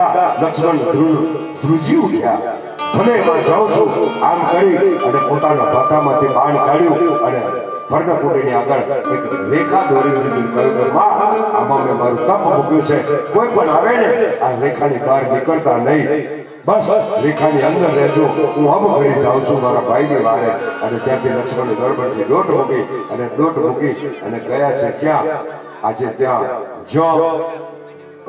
લક્ષ્મણ ધ્રુવ ધ્રુજી ઉઠ્યા. ભલે માં જાઉં છું, આમ કરી અને પોતાના ભાતામાંથી બાણ કાઢ્યું અને પર્ણકુટીની આગળ એક રેખા દોરી દીધી કહ્યું કે, માં, આમાં મેં મારું તપ મૂક્યું છે. કોઈ પણ આવે ને, આ રેખાની બહાર નીકળતા નહીં. બસ, રેખાની અંદર રહેજો. હું અબ ઘડી જાઉં છું મારા ભાઈની વારે. અને ત્યાંથી લક્ષ્મણ ગરબડથી દોટ મૂકી અને દોટ મૂકી અને ગયા છે ત્યાં. આજે ત્યાં જો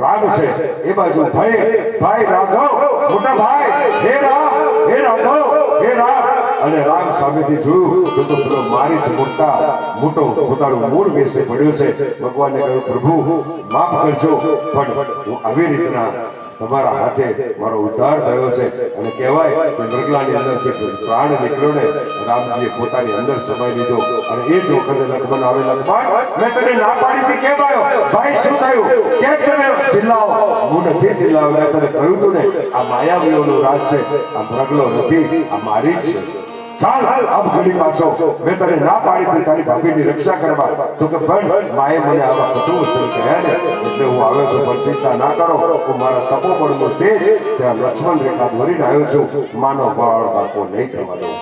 રામ છે. એ બાજુ ભાઈ ભાઈ રાઘવ, મોટા ભાઈ, હે રામ, હે રાઘવ, હે રામ. અને રામ સામેથી જોયું તો તો પેલો મારી જ મોટા, મોટો પોતાનું મૂળ વેસે પડ્યો છે. ભગવાને કહ્યું, પ્રભુ, માફ કરજો, પણ હું આવી રીતના તમારા હાથે મારો ઉદ્ધાર થયો છે. અને કહેવાય કે મૃગલાની અંદર જે પ્રાણ નીકળ્યો ને, રામજીએ પોતાની અંદર સમાઈ લીધો. અને એ જ વખતે લક્ષ્મણ આવે લક્ષ્મણ મેં તને ના પાડી કેમ આવ્યો? ભાઈ, શું થયું? કેમ તમે જિલ્લાઓ હું નથી જિલ્લાઓ મેં તને કહ્યું તું ને, આ માયાવીઓનું રાજ છે. આ મૃગલો નથી, આ મારી જ છે. ચાલ અબ ઘડી પાછો મેં તને ના પાડી હતી, તારી ભાભીની રક્ષા કરવા. તો કે, પણ માએ મને આવા કુટુંબ કહ્યા ને, એટલે હું આવ્યો છું, પણ ચિંતા ના કરો. હું મારા તપોબળનો તેજ ત્યાં લક્ષ્મણ રેખા ધોરીને આવ્યો છું. માનો બાળ બાળકો નહીં થવા દઉં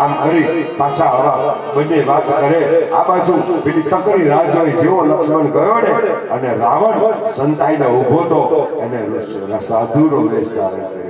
આમ કરી પાછા આવા બંને વાત કરે. આ બાજુ પેલી તકરી રાહ જોઈ જેવો લક્ષ્મણ ગયો ને, અને રાવણ સંતાઈને ઊભો તો એને સાધુનો વેશ ધારણ કર્યો.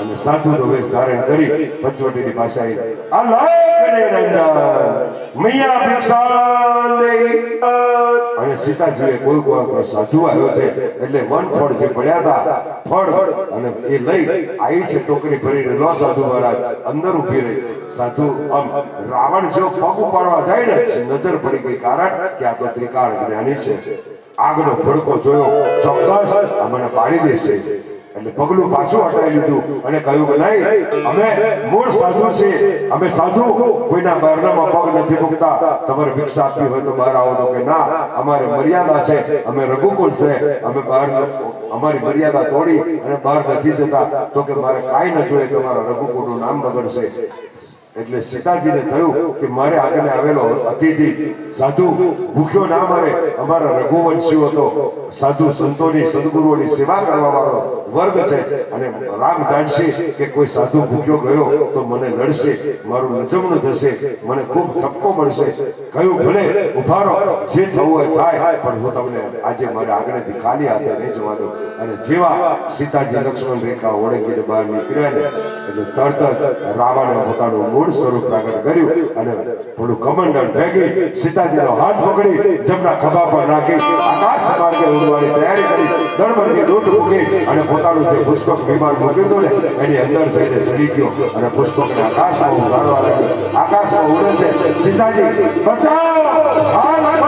અને સાધુનો વેશ ધારણ કરી પંચવટીની આવી અલખને રંજન. મૈયા ભિક્ષા અને સીતાજીએ કોઈ કોઈ સાધુ આવ્યો છે, એટલે વન ફળ જે પડ્યા હતા, ફળ અને એ લઈ આવી છે ટોકરી ભરીને લો સાધુ મહારાજ, અંદર ઊભી રહી. સાધુ આમ રાવણ જેવો પગ ઉપાડવા જાય ને, નજર પડી ગઈ કારણ કે આ તો ત્રિકાળ જ્ઞાની છે. આગનો ભડકો જોયો, ચોક્કસ મને પાડી દેશે. એટલે પગલું પાછું હટાવી લીધું અને કહ્યું કે નહીં, અમે મૂળ સાધુ છે અમે સાધુ, કોઈના બારનામાં પગ નથી મૂકતા, તમારે ભિક્ષા આપવી હોય તો બહાર આવો તો કે ના, અમારે મર્યાદા છે, અમે રઘુકુળ છે, અમે બહાર અમારી મર્યાદા તોડી અને બહાર નથી જતા, તો કે મારે કાંઈ ન જોઈએ કે મારા રઘુકુળનું નામ બગડશે. એટલે સીતાજીને થયું કે મારે આગળ આવેલો અતિથિ સાધુ, ભૂખ્યો ના મરે, અમારા રઘુવંશીઓ હતો. સાધુ સંતોની સદગુરુઓની સેવા કરવા વાળો વર્ગ છે અને રામ જાણશે કે કોઈ સાધુ ભૂખ્યો ગયો તો મને લડશે, મારું નજમણું થશે, મને ખૂબ ઠપકો મળશે. કયું ભલે, ઉભારો, જે થવું હોય થાય, પણ હું તમને આજે મારે આગળથી ખાલી હાથે નહીં જવા દઉં. અને જેવા સીતાજી લક્ષ્મણ રેખા ઓળંગીને બહાર નીકળ્યા ને, એટલે તરત રાવણે પોતાનું મૂળ સ્વરૂપ પ્રગટ કર્યું અને થોડું કમંડળ ભેગી સીતાજીનો હાથ પકડી જમના ખભા પર નાખી આકાશ માર્ગે ઉડવાની તૈયારી કરી, દળબળની લૂંટ મૂકી અને પોતાનું જે પુષ્પક વિમાન મૂક્યું હતું ને, એની અંદર જઈને ચડી ગયો અને પુષ્પકને આકાશમાં ઉડાડવા લાગ્યો. આકાશમાં ઉડે છે. સીતાજી, બચાવ! હાય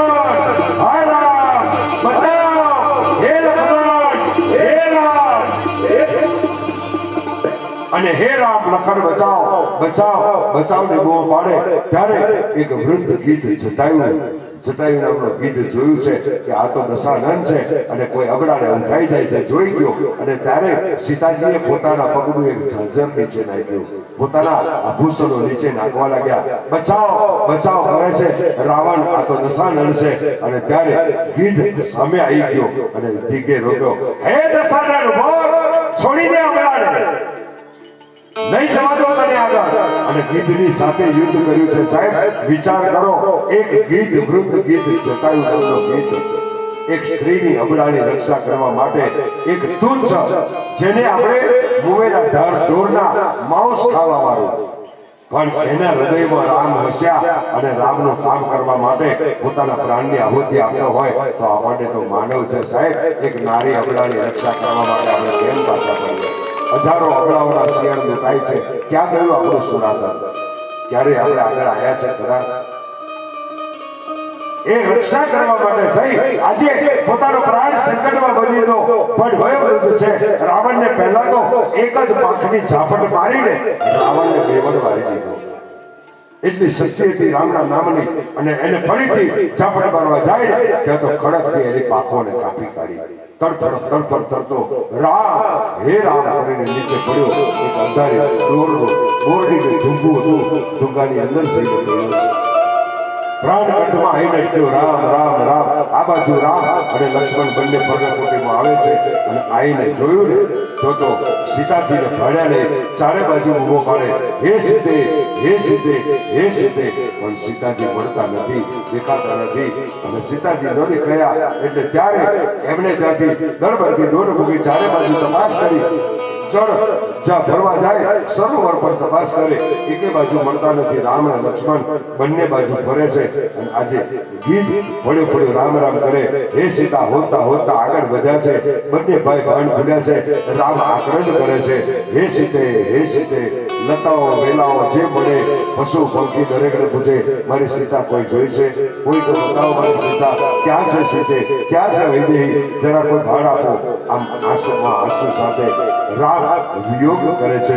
અને હે રામ લખન બચાવ બચાવ, બચાવની બૂમ પાડે. ત્યારે એક વૃદ્ધ ગીત જટાયું જટાયુ નામનું ગીત જોયું છે કે આ તો દશાનંદ છે અને કોઈ અગડાને ઉઠાઈ જાય છે. જોઈ ગયો. અને ત્યારે સીતાજીએ પોતાના પગનું એક ઝાંઝર નીચે નાખ્યું. પોતાના આભૂષણો નીચે નાખવા લાગ્યા. બચાવ બચાવ કરે છે. રાવણ, આ તો દશાનંદ છે. અને ત્યારે ગીધ સામે આવી ગયો અને ધીકે રોક્યો. હે દશાનંદ બોલ છોડી દે અગડાને. નહીં દો તને આગળ. અને ગીધની સાથે યુદ્ધ કર્યું છે સાહેબ. વિચાર કરો, એક ગીધ વૃદ્ધ ગીધ જટાયુ નામનો ગીધ એક સ્ત્રીની અબડાની રક્ષા કરવા માટે એક તુચ્છ, જેને આપણે મુવેના ઢાર ઢોરના માંસ ખાવા વાળું પણ એના હૃદયમાં રામ હસ્યા અને રામનું કામ કરવા માટે પોતાના પ્રાણની આહુતિ આપતો હોય તો આપણને તો માનવ છે સાહેબ. એક નારી અબડાની રક્ષા કરવા માટે આપણે કેમ પાછા પડીએ હજારો અબડાઓના શિયાળ થાય છે. ક્યાં ગયું આપણું સુરાતન ક્યારે આપણે આગળ આવ્યા છે ખરા? એ રક્ષા કરવા માટે થઈ. આજે પોતાનો પ્રાણ સંકટમાં બની દો પણ ભયવૃદ્ધ છે. રાવણને પહેલા તો એક જ પાંખની ઝાપટ મારીને રાવણને બેવડ મારી દીધો. એટલી શક્તિ હતી રામના નામની અને એને ફરીથી ઝાપટ મારવા જાય ને ત્યાં તો ખડકથી એની પાંખોને કાપી કાઢી. તડતડ તડતડ તડતો રામ હે રામ કરીને નીચે પડ્યો. એક અંધારી દોરડો, મોરડીને ધુંગું હતું. ધુંગાની અંદર જઈને પડ્યો છે આવીને કહ્યું રામ રામ રામ. આ બાજુ રામ અને લક્ષ્મણ બંને પર્ણકુટીમાં આવે છે અને આવીને જોયું ને, તો તો સીતાજીને ભળ્યા ને ચારે બાજુ ઊભો પાડે હે સીતે હે સીતે હે સીતે. પણ સીતાજી મળતા નથી, દેખાતા નથી અને સીતાજી ન દેખાયા એટલે ત્યારે એમણે ત્યાંથી દળબળથી દોઢ મૂકી ચારે બાજુ તપાસ કરી. ચડ જ્યાં ફરવા જાય, સરોવર પર તપાસ કરે. એકે બાજુ મળતા નથી, રામ અને લક્ષ્મણ બંને બાજુ ફરે છે. અને આજે ગીત ભળ્યો ભળ્યો રામ રામ કરે. હે સીતા, હોતા હોતા આગળ વધ્યા છે. બંને ભાઈ ભાન ભૂલ્યા છે. રામ આક્રંદ કરે છે. હે સીતે હે સીતે, લતાઓ, વેલાઓ જે મળે પશુ, પંખી દરેકને પૂછે, મારી સીતા કોઈ જોઈ છે? કોઈ તો બતાવો મારી સીતા. ક્યાં છે સીતે? ક્યાં છે વૈદેહી? જરા કોઈ ભાડ આપો. આમ આંસુમાં આંસુ સાથે રામ વિયોગ કરે છે.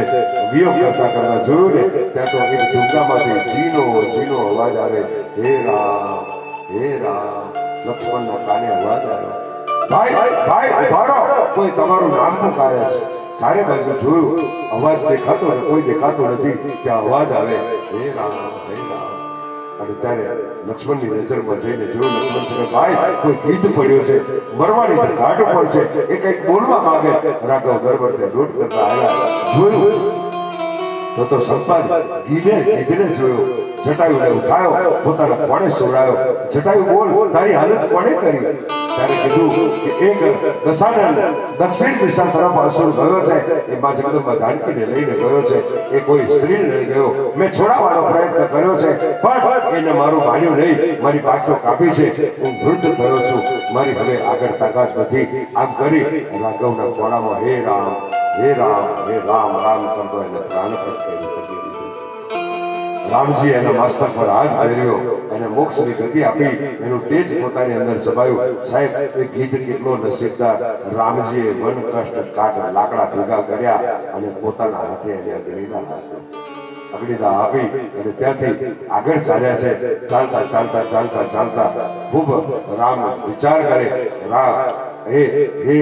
વિયોગ કરતા કરતા જોયું ને ત્યાં તો એક ડુંગામાંથી ઝીનો ઝીનો અવાજ આવે. હે રામ હે રામ. લક્ષ્મણના કાને અવાજ આવે. ભાઈ ભાઈ ઉભારો કોઈ તમારું નામ પુકારે છે. ચારે બાજુ જોયું. અવાજ દેખાતો ને કોઈ દેખાતો નથી. ત્યાં અવાજ આવે. હે રામ હે રામ. અને ત્યારે લક્ષ્મણની નજરમાં જઈને જો લક્ષ્મણ ભાઈ, કોઈ ગીત પડ્યો છે, મરવાની ઘાટ ઉપર છે. એ કંઈક બોલવા માંગે. રાઘવ ગરબડતે લોટ કરતા આવ્યા જોયું? તો તો સંસાર ગીને ગીધને જોયો. જટાયુને ઉઠાયો, પોતાના કોણે સુવડાયો જટાયુ બોલ, તારી હાલત કોણે કરી? ત્યારે કીધું કે એક દશાનંદ દક્ષિણ દિશા તરફ અસુર ગયો છે એ માં જગદંબા ધાડકીને લઈને ગયો છે એ કોઈ સ્ત્રીને લઈ ગયો મેં છોડાવવાનો પ્રયત્ન કર્યો છે પણ એને મારું માન્યું નહીં મારી પાખીઓ કાપી છે હું વૃદ્ધ થયો છું મારી હવે આગળ તાકાત નથી આમ કરી રાઘવના ખોળામાં હે રામ હે રામ હે રામ રામ કરતો એને પ્રાણ પ્રત્યે રામજી એના માસ્તર પર હાથ ફેરવ્યો એને મોક્ષની ગતિ આપી એનું તેજ પોતાની અંદર સભાયું સાહેબ, એ ગીત કેટલો નસીબદાર. રામજીએ વન કષ્ટ કાટ લાકડા ભેગા કર્યા અને પોતાના હાથે એને અગ્નિદાન આપ્યો. અગ્નિદા આપી અને ત્યાંથી આગળ ચાલ્યા છે. ચાલતા ચાલતા ચાલતા ચાલતા ખૂબ રામ વિચાર કરે. રામ, હે હે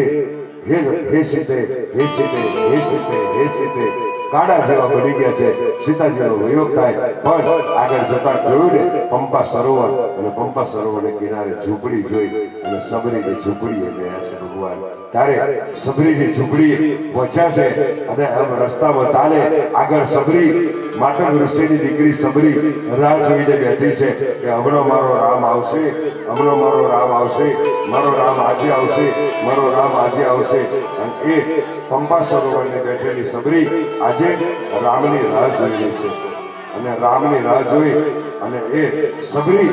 હે હે સીતે હે સીતે હે સીતે હે સીતે ગાડા જેવા બની ગયા છે. સીતાજીનો વયોગ થાય. પણ આગળ જતા જોયું ને, પંપા સરોવર અને પંપા સરોવરને કિનારે ઝૂંપડી જોઈ અને સબરીની ઝૂંપડીએ ગયા છે ભગવાન. ત્યારે સબરીની ઝૂંપડી પહોંચ્યા છે અને આમ રસ્તામાં ચાલે. આગળ સબરી માતંગ ઋષિની દીકરી સબરી રાહ જોઈને બેઠી છે કે હમણાં મારો રામ આવશે, હમણાં મારો રામ આવશે, મારો રામ આજે આવશે, મારો રામ આજે આવશે. અને એ પંપા સરોવરને બેઠેલી સબરી આજે રામની રાહ જોઈ છે. અને રામની રાહ જોઈ અને એ સબરી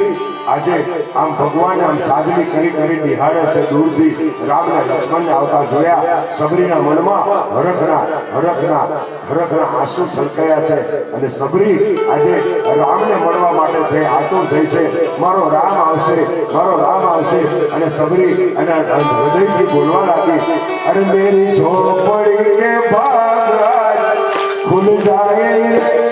આજે આમ ભગવાન આમ ચાજની કરી કરી નિહાળે છે દૂરથી. રામને લક્ષ્મણને આવતા જોયા. સબરીના મનમાં હરખના હરખના હરખના આંસુ છલકાયા છે. અને સબરી આજે રામને મળવા માટે થઈ આતુર થઈ છે. મારો રામ આવશે, મારો રામ આવશે. અને સબરી અને હૃદયથી બોલવા લાગી. અરે મેરી ઝોપડી કે ભાગ ખુલ જાય